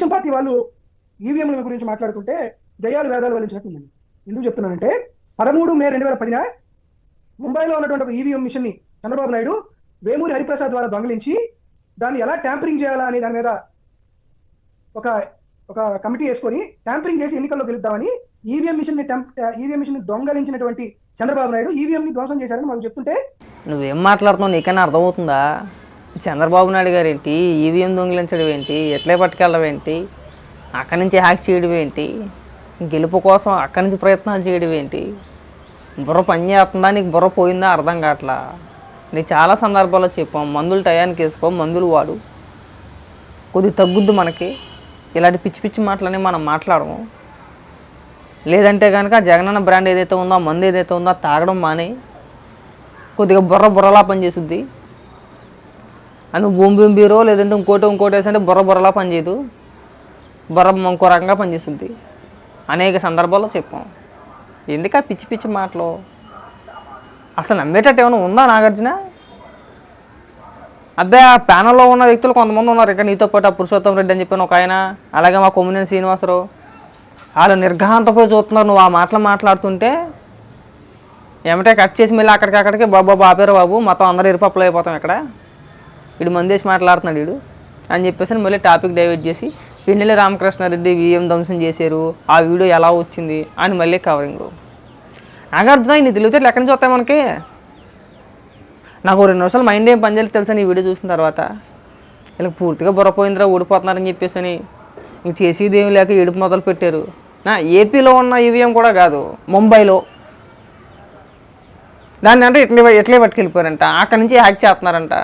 Telugu Desam party వాళ్ళు ఈవీఎంల గురించి మాట్లాడుతుంటే దయ్యాలు వేదాలు వలించినట్టు ఎందుకు చెప్తున్నానంటే పదమూడు మే రెండు వేల పదిన ముంబైలో ఉన్నటువంటి ఒక ఈవీఎం మిషన్ని చంద్రబాబు నాయుడు వేమూరి హరిప్రసాద్ ద్వారా దొంగలించి దాన్ని ఎలా ట్యాంపరింగ్ చేయాలా అనే దాని మీద ఒక ఒక కమిటీ వేసుకొని ట్యాంపరింగ్ చేసి ఎన్నికల్లో గెలుద్దామని ఈవీఎం మిషన్ని ఈవీఎం మిషన్ని దొంగలించినటువంటి చంద్రబాబు నాయుడు ఈవీఎం ని ధ్వంసం చేశారని మనం చెప్తుంటే నువ్వేం మాట్లాడుతున్నావు? నీకైనా అర్థమవుతుందా? చంద్రబాబు నాయుడు గారు ఏంటి ఈవీఎం దొంగిలించడం ఏంటి ఎట్లే పట్టుకెళ్ళడం ఏంటి అక్కడి నుంచి హ్యాక్ చేయడం ఏంటి గెలుపు కోసం అక్కడి నుంచి ప్రయత్నాలు చేయడం ఏంటి బుర్ర పని చేస్తుందా? నీకు బుర్ర పోయిందా? అర్థం కావట్లా? నేను చాలా సందర్భాల్లో చెప్పాం. మందులు టయానికి వేసుకో మందులు వాడు. కొద్ది తగ్గుద్ది మనకి. ఇలాంటి పిచ్చి పిచ్చి మాటలని మనం మాట్లాడము. లేదంటే కనుక జగనన్న బ్రాండ్ ఏదైతే ఉందో మందు ఏదైతే ఉందో తాగడం మానే. కొద్దిగా బుర్ర బుర్రలా పనిచేస్తుంది అందుకు బూమ్ బూమ్ బీరో లేదంటే ఇంకోటి ఇంకోటి వేసంటే బుర్ర బుర్రలా పనిచేయదు బుర్ర ఇంకో రకంగా పనిచేస్తుంది అనేక సందర్భాల్లో చెప్పాం. ఎందుకు ఆ పిచ్చి పిచ్చి మాటలు? అసలు నమ్మేటట్టు ఏమైనా ఉందా నాగార్జున? అబ్బే ఆ ప్యానల్లో ఉన్న వ్యక్తులు కొంతమంది ఉన్నారు. ఇక్కడ నీతో పాటు ఆ పురుషోత్తం రెడ్డి అని చెప్పిన ఒక ఆయన అలాగే మా కొమ్మినేని శ్రీనివాసరావు. వాళ్ళు నిర్ఘాంతపోయి చూస్తున్నారు. నువ్వు ఆ మాటలు మాట్లాడుతుంటే ఏమిటే కట్ చేసి మళ్ళీ అక్కడికి అక్కడికి బాబు బాపేరు బాబు మొత్తం అందరూ ఇరుపప్పులు అయిపోతాం ఇక్కడ. వీడు మందేసి మాట్లాడుతున్నాడు వీడు అని చెప్పేసి మళ్ళీ టాపిక్ డైవర్ట్ చేసి పిన్నెల రామకృష్ణారెడ్డి విఎం ధ్వంసం చేశారు. ఆ వీడియో ఎలా వచ్చింది అని మళ్ళీ కవరింగ్ నాగార్జున నీ తెలివితేటలు ఎక్కడి నుంచి వస్తాయి మనకి? నాకు రెండు నిమిషాలు మైండ్ ఏం పనిచేయాలి తెలుసా నీ వీడియో చూసిన తర్వాత? వీళ్ళకి పూర్తిగా బుర్రపోయిందిరా ఊడిపోతున్నారని చెప్పేసి అని ఇంక చేసేది ఏమి లేక ఏడుపు మొదలు పెట్టారు. ఏపీలో ఉన్న ఈవీఎం కూడా కాదు ముంబైలో. దాన్ని అంటే ఇట్లే ఇట్లే పట్టుకెళ్ళిపోయారంట. అక్కడి నుంచి హ్యాక్ చేస్తున్నారంట.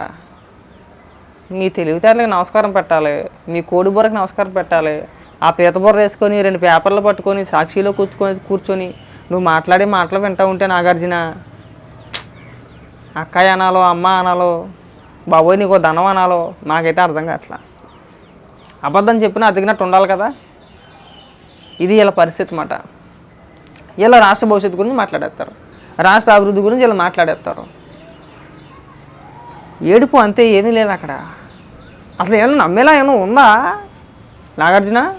మీ తెలివితేటలకు నమస్కారం పెట్టాలి మీ కోడి బుర్రకు నమస్కారం పెట్టాలి ఆ పీత బుర్ర వేసుకొని రెండు పేపర్లు పట్టుకొని సాక్షిలో కూర్చుకొని కూర్చొని నువ్వు మాట్లాడే మాటలు వింటా ఉంటే నాగార్జున అక్కయ్య అనాలో అమ్మ అనాలో బాబోయ్ నీకో ధనం అనాలో నాకైతే అర్థం కావట్లా. అబద్ధం చెప్పినా అతికినట్టు ఉండాలి కదా. ఇది వీళ్ళ పరిస్థితి అన్నమాట. వీళ్ళ రాష్ట్ర భవిష్యత్తు గురించి మాట్లాడేస్తారు. రాష్ట్ర అభివృద్ధి గురించి వీళ్ళు మాట్లాడేస్తారు. ఏడుపు అంతే ఏమీ లేదు అక్కడ. అసలు ఏమైనా నమ్మేలా ఏమైనా ఉందా? నాగార్జున?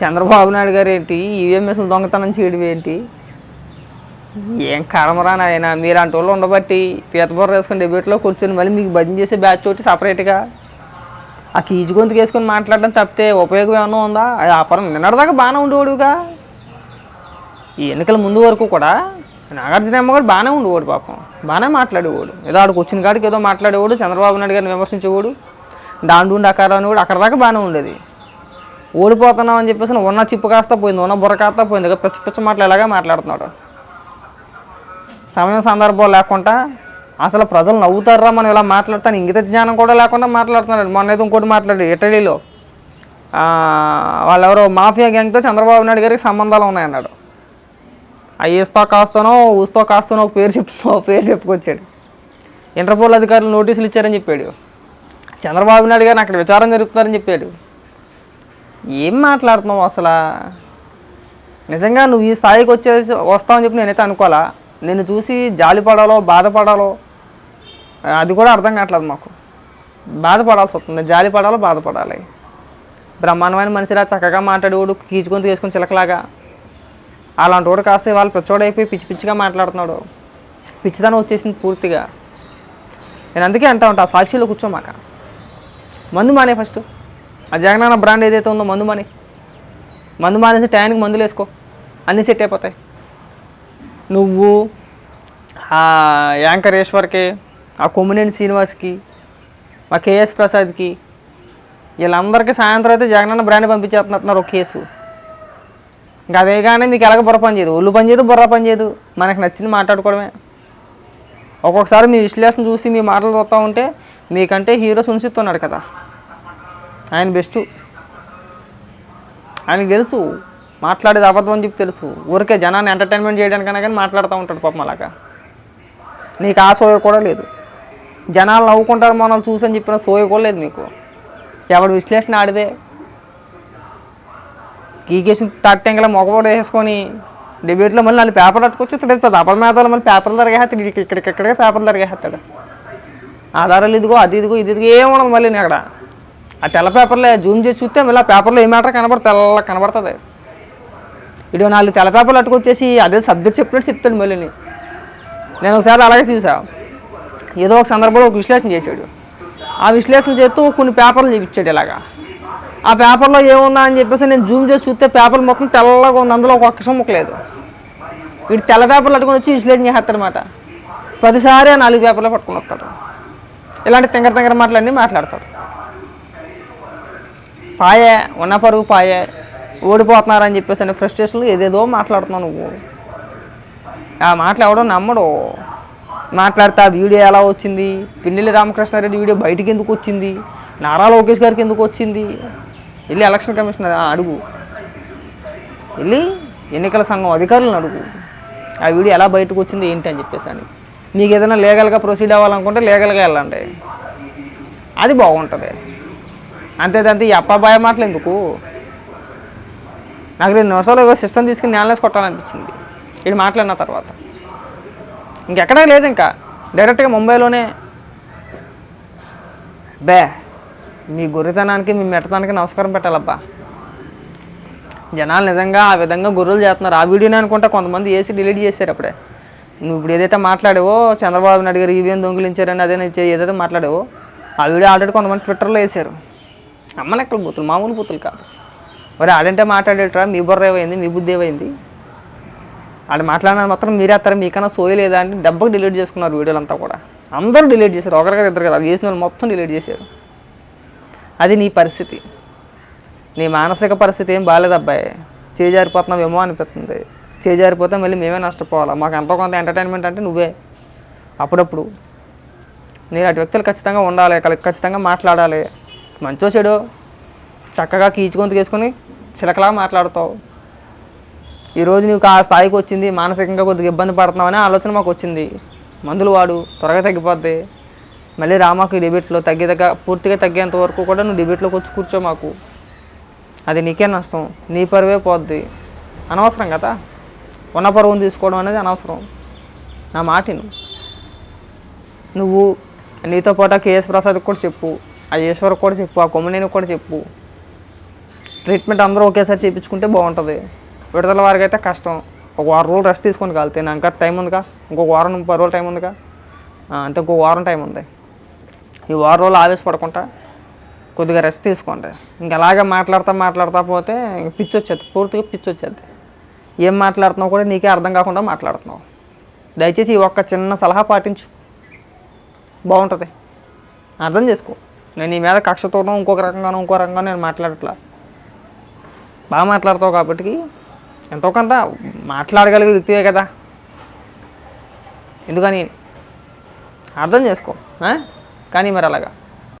చంద్రబాబు నాయుడు గారు ఏంటి ఈవీఎంఎస్లు దొంగతనం చేయడం ఏంటి? ఏం కరమరా నాయన? మీలాంటి వాళ్ళు ఉండబట్టి పీతబొర్ర వేసుకొని డెబేట్లో కూర్చొని మళ్ళీ మీకు భజన చేసే బ్యాచ్ ఒకటి సపరేట్గా ఆ కీజు గొంతుకు వేసుకొని మాట్లాడడం తప్పితే ఉపయోగం ఏమన్నా ఉందా? అది అపరం నిన్నటిదాకా బాగానే ఉండేవాడుగా. ఈ ఎన్నికల ముందు వరకు కూడా నాగార్జున అమ్మ కూడా బాగానే ఉండేవాడు పాపం. బాగానే మాట్లాడేవాడు. ఏదో ఆడికి వచ్చిన కాడికి ఏదో మాట్లాడేవాడు చంద్రబాబు నాయుడు గారిని విమర్శించేవాడు దాండుండి ఉండి అనేవాడు అక్కడ దాకా బాగానే ఉండేది. ఓడిపోతున్నాం అని చెప్పేసి ఉన్న చిప్పు కాస్త పోయింది ఉన్న బుర్ర కాస్త పోయింది ఇక పిచ్చ పిచ్చ మాటలు ఎలాగా మాట్లాడుతున్నాడు. సమయం సందర్భం లేకుండా అసలు ప్రజలు నవ్వుతారా మనం ఇలా మాట్లాడతాను ఇంగిత జ్ఞానం కూడా లేకుండా మాట్లాడుతున్నాడు. మొన్న ఏదో ఇంకోటి మాట్లాడి ఇటలీలో. వాళ్ళెవరో మాఫియా గ్యాంగ్తో చంద్రబాబు నాయుడు గారికి సంబంధాలు ఉన్నాయన్నాడు. ఆ ఏస్తో కాస్తానో ఊస్తో కాస్తానో ఒక పేరు చెప్పు ఒక పేరు చెప్పుకొచ్చాడు. ఇంటర్పోల్ అధికారులు నోటీసులు ఇచ్చారని చెప్పాడు. చంద్రబాబు నాయుడు గారిని అక్కడ విచారం జరుపుతారని చెప్పాడు. ఏం మాట్లాడుతున్నావు అసలు? నిజంగా నువ్వు ఈ స్థాయికి వచ్చేసి వస్తావని చెప్పి నేనైతే అనుకోవాలా? నిన్ను చూసి జాలిపడాలో బాధపడాలో అది కూడా అర్థం కావట్లేదు మాకు. బాధపడాల్సి వస్తుంది. జాలిపడాలో బాధపడాలి. బ్రహ్మాండమైన మనిషిలా చక్కగా మాట్లాడేవాడు కీచుకొని తీసుకొని చిలకలాగా. అలాంటి వాడు కాస్త వాళ్ళు పిచ్చోడైపోయి పిచ్చి పిచ్చిగా మాట్లాడుతున్నాడు. పిచ్చితనం వచ్చేసింది పూర్తిగా. నేను అందుకే అంటా ఉంటా సాక్షిలో కూర్చోమాక. మందు మానే ఫస్ట్. ఆ జగనన్న బ్రాండ్ ఏదైతే ఉందో మందు మానే. మందు మానేసి టయానికి మందులు వేసుకో. అన్నీ సెట్ అయిపోతాయి. నువ్వు ఆ యాంకరేశ్వర్కి ఆ కొమ్మినేని శ్రీనివాస్కి మా కేఎస్ ప్రసాద్కి వీళ్ళందరికీ సాయంత్రం అయితే జగనన్న బ్రాండ్ పంపించేస్తున్నారు ఒక కేసు. ఇంకా అదే కానీ మీకు ఎలాగ బుర్ర పని చేయదు? ఒళ్ళు పని చేయదు బుర్ర పని చేయదు. మనకు నచ్చింది మాట్లాడుకోవడమే. ఒక్కొక్కసారి మీ విశ్లేషణ చూసి మీ మాటలు చూస్తూ ఉంటే మీకంటే హీరో సునిసిస్తున్నాడు కదా. ఆయన బెస్ట్. ఆయనకు తెలుసు మాట్లాడేది అబద్ధం అని చెప్పి తెలుసు. ఊరికే జనాన్ని ఎంటర్టైన్మెంట్ చేయడానికైనా కానీ మాట్లాడుతూ ఉంటాడు పాపం అలాగా. నీకు ఆ సోయ కూడా లేదు. జనాలు నవ్వుకుంటారు మనం చూసని చెప్పిన సోయ కూడా లేదు మీకు. ఎవడు విశ్లేషణ ఆడిదే గీకేసి తట్టెంగల మొగబోడు వేసుకొని డిబేట్లో మళ్ళీ నన్ను పేపర్ పట్టుకొచ్చి ఇతడు అపల మేధాలు మళ్ళీ పేపర్లు తరిగేస్తాడు. ఇక్కడికిక్కడికే పేపర్లు తరిగేస్తాడు. ఆధారాలు ఇదిగో అది ఇదిగో ఇది ఇదిగో ఏముండదు మళ్ళీ అక్కడ. ఆ తెల్ల పేపర్లే జూమ్ చేసి చూస్తే మళ్ళీ ఆ పేపర్లో ఏ మ్యాటర్ కనబడు తెల్ల కనబడుతుంది. ఇటు నాలుగు తెల్ల పేపర్లు అట్టుకొచ్చేసి అదే సబ్జెక్ట్ చెప్పినట్టు చెప్తాడు మళ్ళీ నేను ఒకసారి అలాగే చూసా. ఏదో ఒక సందర్భంలో ఒక విశ్లేషణ చేశాడు. ఆ విశ్లేషణ చేస్తూ కొన్ని పేపర్లు చూపించాడు ఇలాగా. ఆ పేపర్లో ఏముందా అని చెప్పేసి నేను జూమ్ చేసి చూస్తే పేపర్ మొత్తం తెల్లగా ఉంది. అందులో ఒక సొమ్ముకు లేదు. వీడు తెల్ల పేపర్లు అట్టుకొని వచ్చి విశ్లేషణ చేస్తాడనమాట ప్రతిసారి ఆ నాలుగు పేపర్లు పట్టుకుని వస్తాడు. ఇలాంటి తింగర తింగర మాటలన్నీ మాట్లాడతాడు. పాయే ఉన్న పరుగు పాయే ఓడిపోతున్నారని చెప్పేసి అని ఫ్రస్ట్రేషన్లు ఏదేదో మాట్లాడుతున్నావు నువ్వు. ఆ మాటలు ఎవడో నమ్మడు. మాట్లాడితే ఆ వీడియో ఎలా వచ్చింది? పిన్నెల్లి రామకృష్ణారెడ్డి వీడియో బయటికి ఎందుకు వచ్చింది? నారా లోకేష్ గారికి ఎందుకు వచ్చింది? వెళ్ళి ఎలక్షన్ కమిషన్ అడుగు. వెళ్ళి ఎన్నికల సంఘం అధికారులను అడుగు. ఆ వీడియో ఎలా బయటకు వచ్చింది ఏంటి అని చెప్పేసి అని. మీకు ఏదైనా లీగల్గా ప్రొసీడ్ అవ్వాలనుకుంటే లీగల్గా వెళ్ళండి. అది బాగుంటుంది. అంతేదంతే ఈ అప్పాబాయ మాటలు ఎందుకు? నాకు రెండు నిమిషాలు ఏదో సిస్టమ్ తీసుకుని నేలనేసి కొట్టాలనిపించింది. ఇది మాట్లాడిన తర్వాత. ఇంకెక్కడా లేదు ఇంకా. డైరెక్ట్గా ముంబైలోనే. బే. మీ గొర్రెతనానికి మీ మెట్టతనానికి నమస్కారం పెట్టాలబ్బా. జనాలు నిజంగా ఆ విధంగా గొర్రెలు చేస్తున్నారు. ఆ వీడియోని అనుకుంటా కొంతమంది వేసి డిలీట్ చేశారు అప్పుడే. నువ్వు ఇప్పుడు ఏదైతే మాట్లాడావో చంద్రబాబు నాయుడు గారు ఈవీఎం దొంగిలించారని అదే నేను ఏదైతే మాట్లాడావో ఆ వీడియో ఆల్రెడీ కొంతమంది ట్విట్టర్లో వేశారు. అమ్మనెక్కల బూతులు? మామూలు బూతులు కాదు. మరి ఆడంటే మాట్లాడేట్రా? మీ బుర్ర ఏమైంది? మీ బుద్ధి ఏమైంది? ఆడు మాట్లాడిన మాత్రం మీరే అత్తారు? మీకన్నా సోయలేదా లేదా డబ్బకు డిలీట్ చేసుకున్నారు వీడియోలు అంతా కూడా. అందరూ డిలీట్ చేశారు. ఒకరిగారు ఇద్దరు కదా. అది చేసిన వాళ్ళు మొత్తం డిలీట్ చేశారు. అది నీ పరిస్థితి. నీ మానసిక పరిస్థితి ఏం బాగాలేదు అబ్బాయి. చేజారిపోతున్నావేమో అనిపిస్తుంది. చేజారిపోతే మళ్ళీ మేమే నష్టపోవాలా? మాకు ఎంతో కొంత ఎంటర్టైన్మెంట్ అంటే నువ్వే. అప్పుడప్పుడు నేను అటు వ్యక్తులు ఖచ్చితంగా ఉండాలి కలి- ఖచ్చితంగా మాట్లాడాలి. మంచో చెడు చక్కగా కీచుకొని తీసుకొని చిలకలా మాట్లాడతావు. ఈరోజు నీకు ఆ స్థాయికి వచ్చింది మానసికంగా కొద్దిగా ఇబ్బంది పడుతున్నావు అనే ఆలోచన మాకు వచ్చింది. మందులు వాడు త్వరగా తగ్గిపోద్ది. మళ్ళీ రామాకు డిబేట్లో తగ్గేదగ్గ పూర్తిగా తగ్గేంత వరకు కూడా నువ్వు డిబేట్లోకి వచ్చి కూర్చో మాకు. అది నీకే నష్టం. నీ పరువే పోద్ది. అనవసరం కదా? ఉన్న పరువును తీసుకోవడం అనేది అనవసరం. నా మాటిను నువ్వు నీతో పాటు ఆ కేఎస్ ప్రసాద్కి కూడా చెప్పు. ఆ ఈశ్వర్కి కూడా చెప్పు. ఆ కొమ్మనేనికి కూడా చెప్పు. ట్రీట్మెంట్ అందరూ ఒకేసారి చేయించుకుంటే బాగుంటుంది. విడుదల వారికి అయితే కష్టం. ఒక వారం రోజులు రెస్ట్ తీసుకొని కలితే నాకు టైం ఉందిగా? ఇంకొక వారం పది రోజులు టైం ఉందిగా? అంటే ఇంకో వారం టైం ఉంది. ఈ వారం రోజులు ఆవేశపడకుండా కొద్దిగా రెస్ట్ తీసుకోండి. ఇంక మాట్లాడతా మాట్లాడతా పోతే ఇంక పిచ్చి వచ్చేది పూర్తిగా పిచ్చి వచ్చేది ఏం మాట్లాడుతున్నావు కూడా నీకే అర్థం కాకుండా మాట్లాడుతున్నావు. దయచేసి ఈ ఒక్క చిన్న సలహా పాటించు. బాగుంటుంది. అర్థం చేసుకో. నేను నీ మీద కక్షతోనో ఇంకొక రకంగానో ఇంకో రకంగా నేను మాట్లాడట్లా. బాగా మాట్లాడతావు కాబట్టి ఎంతో కొంత మాట్లాడగలిగే వ్యక్తివే కదా. ఎందుకని? అర్థం చేసుకో కానీ మరి అలాగా.